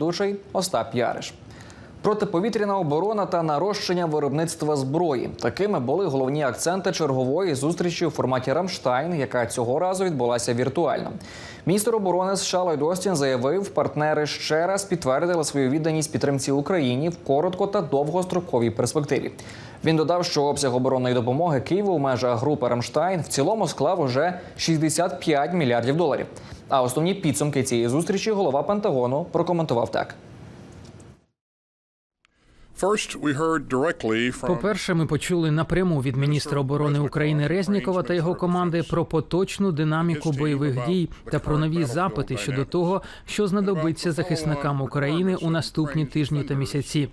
Дучий Остап Яриш. Протиповітряна оборона та нарощення виробництва зброї такими були головні акценти чергової зустрічі у форматі Рамштайн, яка цього разу відбулася віртуально. Міністр оборони США Ллойд Остін заявив, партнери ще раз підтвердили свою відданість підтримці Україні в коротко та довгостроковій перспективі. Він додав, що обсяг оборонної допомоги Києву в межах групи Рамштайн в цілому склав уже 65 мільярдів доларів. А основні підсумки цієї зустрічі голова Пентагону прокоментував так. По-перше, ми почули напряму від міністра оборони України Резнікова та його команди про поточну динаміку бойових дій та про нові запити щодо того, що знадобиться захисникам України у наступні тижні та місяці.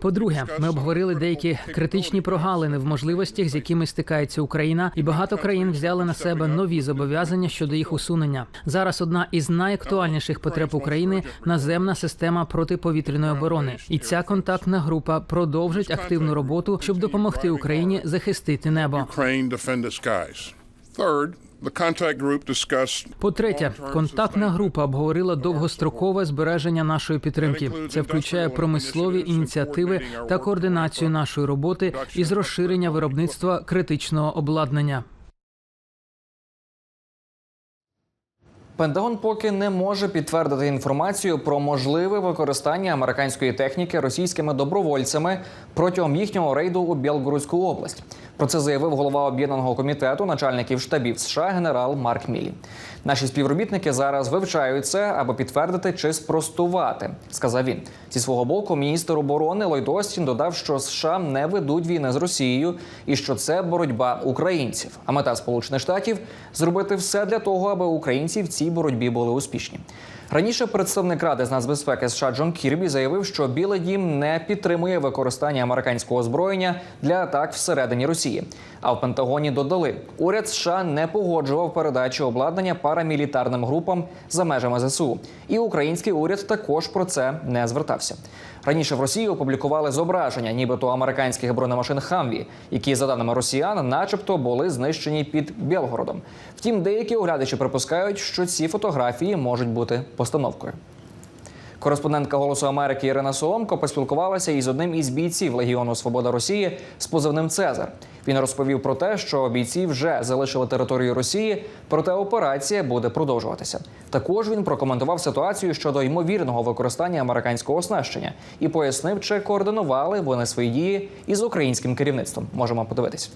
По-друге, ми обговорили деякі критичні прогалини в можливостях, з якими стикається Україна, і багато країн взяли на себе нові зобов'язання щодо їх усунення. Зараз одна із найактуальніших потреб України наземна система протиповітряної оборони, і ця контактна група продовжить активну роботу, щоб допомогти Україні захистити небо. Discussed По-третє, контактна група обговорила довгострокове збереження нашої підтримки. Це включає промислові ініціативи та координацію нашої роботи із розширення виробництва критичного обладнання. Пентагон поки не може підтвердити інформацію про можливе використання американської техніки російськими добровольцями протягом їхнього рейду у Білгородську область. Про це заявив голова об'єднаного комітету начальників штабів США генерал Марк Мілі. Наші співробітники зараз вивчають це, аби підтвердити чи спростувати, сказав він. Зі свого боку, міністр оборони Ллойд Остін додав, що США не ведуть війни з Росією і що це боротьба українців. А мета Сполучених Штатів зробити все для того, аби українці в цій боротьбі були успішні. Раніше представник Ради з нацбезпеки США Джон Кірбі заявив, що Білий Дім не підтримує використання американського озброєння для атак всередині Росії. А в Пентагоні додали, уряд США не погоджував передачу обладнання парамілітарним групам за межами ЗСУ. І український уряд також про це не звертався. Раніше в Росії опублікували зображення, нібито американських бронемашин Хамві, які, за даними росіян, начебто були знищені під Білгородом. Втім, деякі оглядачі припускають, що ці фотографії можуть бути постановкою. Кореспондентка Голосу Америки Ірина Соломко поспілкувалася із одним із бійців Легіону Свобода Росії з позивним Цезар. Він розповів про те, що бійці вже залишили територію Росії, проте операція буде продовжуватися. Також він прокоментував ситуацію щодо ймовірного використання американського оснащення і пояснив, чи координували вони свої дії із українським керівництвом. Можемо подивитись.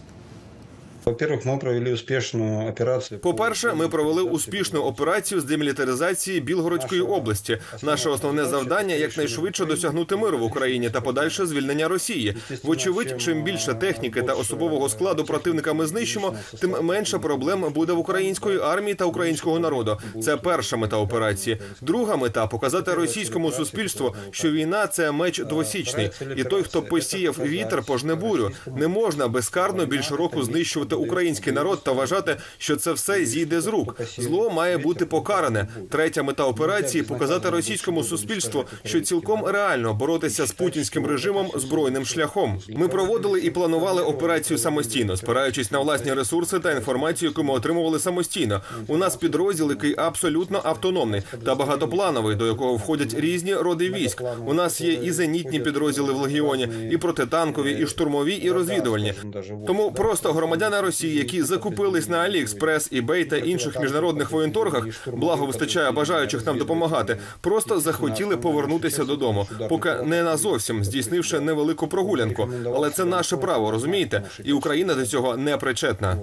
Во-первых, мы провели успешную операцию. По-перше, ми провели успішну операцію з демілітаризації Білгородської області. Наше основне завдання якнайшвидше досягнути миру в Україні та подальше звільнення Росії. Вочевидь, чим більше техніки та особового складу противника ми знищимо, тим менше проблем буде в української армії та українського народу. Це перша мета операції. Друга мета показати російському суспільству, що війна це меч двосічний, і той, хто посіяв вітер, пожне бурю. Не можна безкарно більше року знищувати український народ та вважати, що це все зійде з рук. Зло має бути покаране. Третя мета операції показати російському суспільству, що цілком реально боротися з путінським режимом збройним шляхом. Ми проводили і планували операцію самостійно, спираючись на власні ресурси та інформацію, яку ми отримували самостійно. У нас підрозділ, який абсолютно автономний та багатоплановий, до якого входять різні роди військ. У нас є і зенітні підрозділи в легіоні, і протитанкові, і штурмові, і розвідувальні. Тому просто громадяни Росії, які закупились на Аліекспрес, eBay та інших міжнародних воєнторгах, благо вистачає бажаючих нам допомагати, просто захотіли повернутися додому, поки не назовсім здійснивши невелику прогулянку. Але це наше право, розумієте? І Україна до цього не причетна.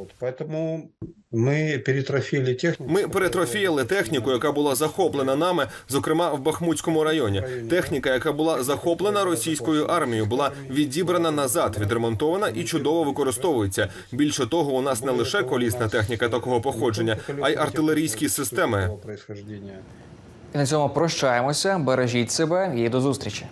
Мы перетрофили технику. Ми перетрофіяли техніку, яка була захоплена нами, зокрема в Бахмутському районі. Техніка, яка була захоплена російською армією, була відібрана назад, відремонтована і чудово використовується. Більше того, у нас не лише колісна техніка такого походження, а й артилерійські системи. І на цьому прощаємося. Бережіть себе і до зустрічі.